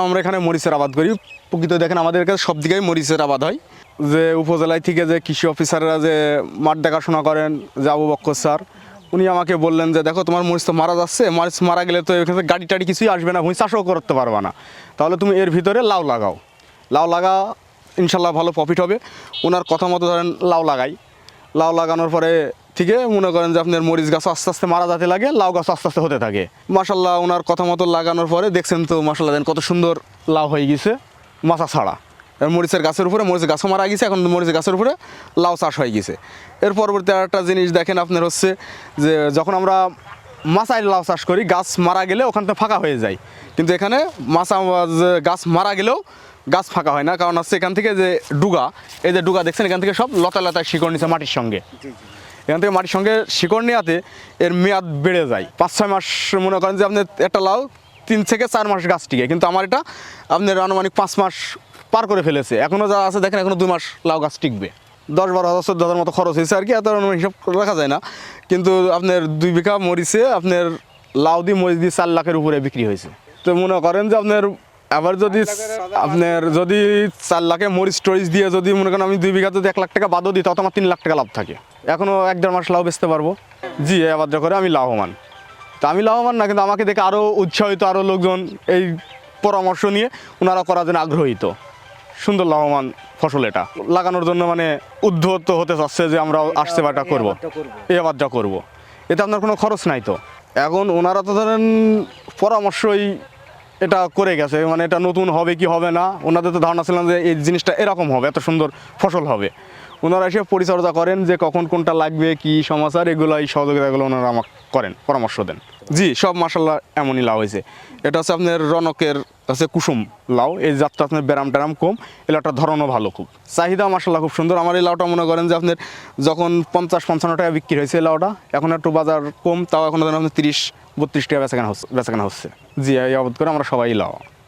আমরা এখানে মরিচের আবাদ করি। প্রকৃত দেখেন আমাদের কাছে সব দিকেই মরিচের আবাদ হয়। যে উপজেলায় থেকে যে কৃষি অফিসাররা যে মাঠ দেখাশোনা করেন, যে আবু বক্কর স্যার, উনি আমাকে বললেন যে, দেখো, তোমার মরিচ তো মারা যাচ্ছে। মরিচ মারা গেলে তো এখানে গাড়ি টাড়ি কিছুই আসবে না। ভুঁই চাষও করতে পারবে না। তাহলে তুমি এর ভিতরে লাউ লাগাও। লাউ লাগা ইনশাল্লাহ ভালো প্রফিট হবে। ওনার কথা মতো ধরেন লাউ লাগাই। লাউ লাগানোর পরে থেকে মনে করেন যে আপনার মরিচ গাছ আস্তে আস্তে মারা যেতে লাগে, লাউ গাছ আস্তে আস্তে হতে থাকে। মাসাল্লাহ ওনার কথা মতো লাগানোর পরে দেখছেন তো মাসাল্লাহ দেন কত সুন্দর লাউ হয়ে গেছে মাছা ছাড়া। মরিচের গাছের উপরে মরিচের গাছও মারা গেছে, এখন মরিচের গাছের উপরে লাউ চাষ হয়ে গেছে। এর পরবর্তী একটা জিনিস দেখেন আপনার হচ্ছে যে যখন আমরা মাছায় লাউ চাষ করি, গাছ মারা গেলে ওখান থেকে ফাঁকা হয়ে যায়। কিন্তু এখানে মাছা গাছ মারা গেলেও গাছ ফাঁকা হয় না। কারণ হচ্ছে এখান থেকে যে ডুগা, এই যে ডুগা দেখছেন, এখান থেকে সব লতা লতায় শিকড় নিচ্ছে মাটির সঙ্গে। এখান থেকে মাটির সঙ্গে শিকড় নেওয়াতে এর মেয়াদ বেড়ে যায়। পাঁচ, ছয় মাস মনে করেন যে আপনি একটা লাউ তিন থেকে চার মাস গাছ টিকে কিন্তু আমার এটা আপনার আনুমানিক পাঁচ মাস পার করে ফেলেছে। এখনও যা আছে দেখেন এখনও দুই মাস লাউ গাছ টিকবে। দশ, বারো হাজার, চোদ্দ হাজার মতো খরচ হয়েছে আর কি, এত অনুমান হিসাব রাখা যায় না। কিন্তু আপনার দুই বিঘা মরিচে আপনার লাউ দিয়ে মরিচ দিয়ে চার লাখের উপরে বিক্রি হয়েছে। তো মনে করেন যে আপনার আবার যদি আপনার যদি চার লাখে মরিচ টরিচ দিয়ে যদি মনে করেন আমি দুই বিঘা যদি এক লাখ টাকা বাদও দিই, তাও তো আমার তিন লাখ টাকা লাভ থাকে। এখনও এক দেড় মাস লাভ বেচতে পারব। জি এই আবাদটা করে আমি লাভবান। তা আমি লাভবান না, কিন্তু আমাকে দেখে আরও উৎসাহিত আরও লোকজন এই পরামর্শ নিয়ে ওনারা করার জন্য আগ্রহী তো সুন্দর লাভবান ফসল এটা। লাগানোর জন্য মানে উদ্ধত হতে চাচ্ছে যে আমরা আসতে বাটা করব। এই আবাদটা করব। এতে আপনার কোনো খরচ নাই তো। এখন ওনারা তো ধরেন পরামর্শই এটা করে গেছে মানে এটা নতুন হবে কি হবে না? ওনাদের তো ধারণা ছিলাম যে এই জিনিসটা এরকম হবে, এত সুন্দর ফসল হবে। ওনারা এসে পরিচর্যা করেন যে কখন কোনটা লাগবে, কি সমাচার এগুলো এই সহযোগিতাগুলো ওনারা আমাকে করেন, পরামর্শ দেন। জি, সব মাসাল্লাহ এমনই লাভ হয়েছে। এটা হচ্ছে আপনার রনকের হচ্ছে কুসুম লাউ, এই জাতটা আপনার ব্যারাম ট্যারাম কম, এই লাউটার ধরনও ভালো খুব। চাহিদা মাসাল্লাহ খুব সুন্দর। আমার এই লাউটা মনে করেন যে আপনার যখন পঞ্চাশ, পঞ্চান্ন টাকা বিক্রি হয়েছে এই লাউটা, এখন একটু বাজার কম, তাও এখন আপনার তিরিশ, বত্রিশ টাকা বেচাকেনা হচ্ছে বেচাকেনা হচ্ছে। জি, এই অবধ করে আমরা সবাই লাউ।